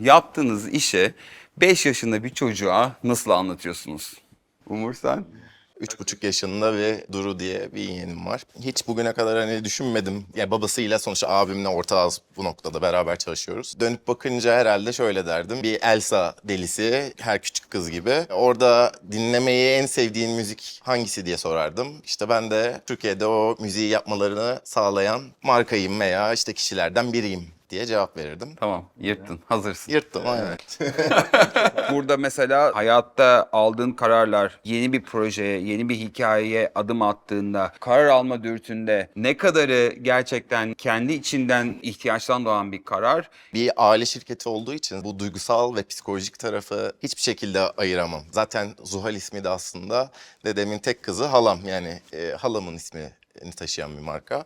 yaptığınız işe 5 yaşında bir çocuğa nasıl anlatıyorsunuz? Umur sen? Üç buçuk yaşında ve Duru diye bir yeğenim var. Hiç bugüne kadar hani düşünmedim. Ya babasıyla sonuçta abimle ortağız bu noktada beraber çalışıyoruz. Dönüp bakınca herhalde şöyle derdim. Bir Elsa delisi, her küçük kız gibi. Orada dinlemeyi en sevdiğin müzik hangisi diye sorardım. İşte ben de Türkiye'de o müziği yapmalarını sağlayan markayım veya işte kişilerden biriyim diye cevap verirdim. Tamam yırttın hazırsın. Yırttım evet. Burada mesela hayatta aldığın kararlar yeni bir projeye, yeni bir hikayeye adım attığında karar alma dürtünde ne kadarı gerçekten kendi içinden ihtiyaçtan doğan bir karar Bir aile şirketi olduğu için bu duygusal ve psikolojik tarafı hiçbir şekilde ayıramam. Zaten Zuhal ismi de aslında dedemin tek kızı halam yani e, halamın ismini taşıyan bir marka.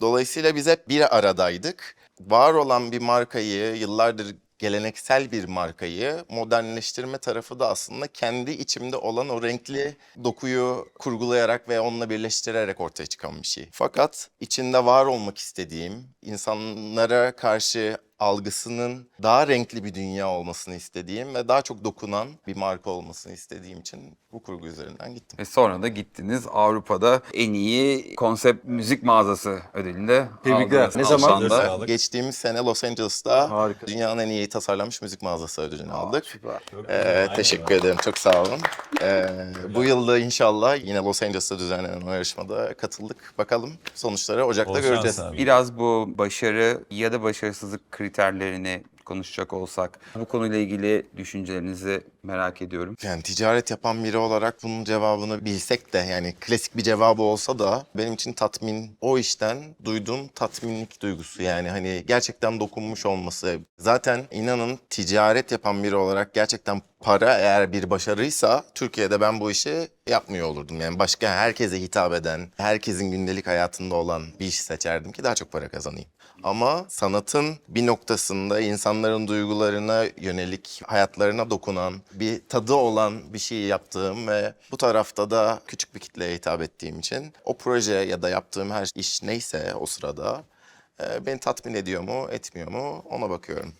Dolayısıyla biz hep bir aradaydık. Var olan bir markayı yıllardır geleneksel bir markayı modernleştirme tarafı da aslında kendi içimde olan o renkli dokuyu kurgulayarak ve onunla birleştirerek ortaya çıkan bir şey. Fakat içinde var olmak istediğim, insanlara karşı algısının daha renkli bir dünya olmasını istediğim ve daha çok dokunan bir marka olmasını istediğim için bu kurgu üzerinden gittim. ve sonra da gittiniz Avrupa'da en iyi konsept müzik mağazası ödülünde Tebrikler. Ne zaman? Olun. Geçtiğimiz sene Los Angeles'ta Harika. dünyanın en iyi tasarlanmış müzik mağazası ödülünü aldık. Süper. Ee, teşekkür ederim. Çok sağ olun. Ee, bu yılda inşallah yine Los Angeles'ta düzenlenen o yarışmada katıldık. Bakalım sonuçları Ocak'ta şans göreceğiz. abi. Biraz bu başarı ya da başarısızlık kriterlerini konuşacak olsak bu konuyla ilgili düşüncelerinizi merak ediyorum. Yani ticaret yapan biri olarak bunun cevabını bilsek de yani klasik bir cevabı olsa da benim için tatmin o işten duyduğum tatminlik duygusu yani hani gerçekten dokunmuş olması. Zaten inanın ticaret yapan biri olarak gerçekten para eğer bir başarıysa Türkiye'de ben bu işi yapmıyor olurdum. Yani başka herkese hitap eden, herkesin gündelik hayatında olan bir iş seçerdim ki daha çok para kazanayım. Ama sanatın bir noktasında insanların duygularına yönelik, hayatlarına dokunan, bir tadı olan bir şey yaptığım ve bu tarafta da küçük bir kitleye hitap ettiğim için o proje ya da yaptığım her iş neyse o sırada e, beni tatmin ediyor mu, etmiyor mu ona bakıyorum.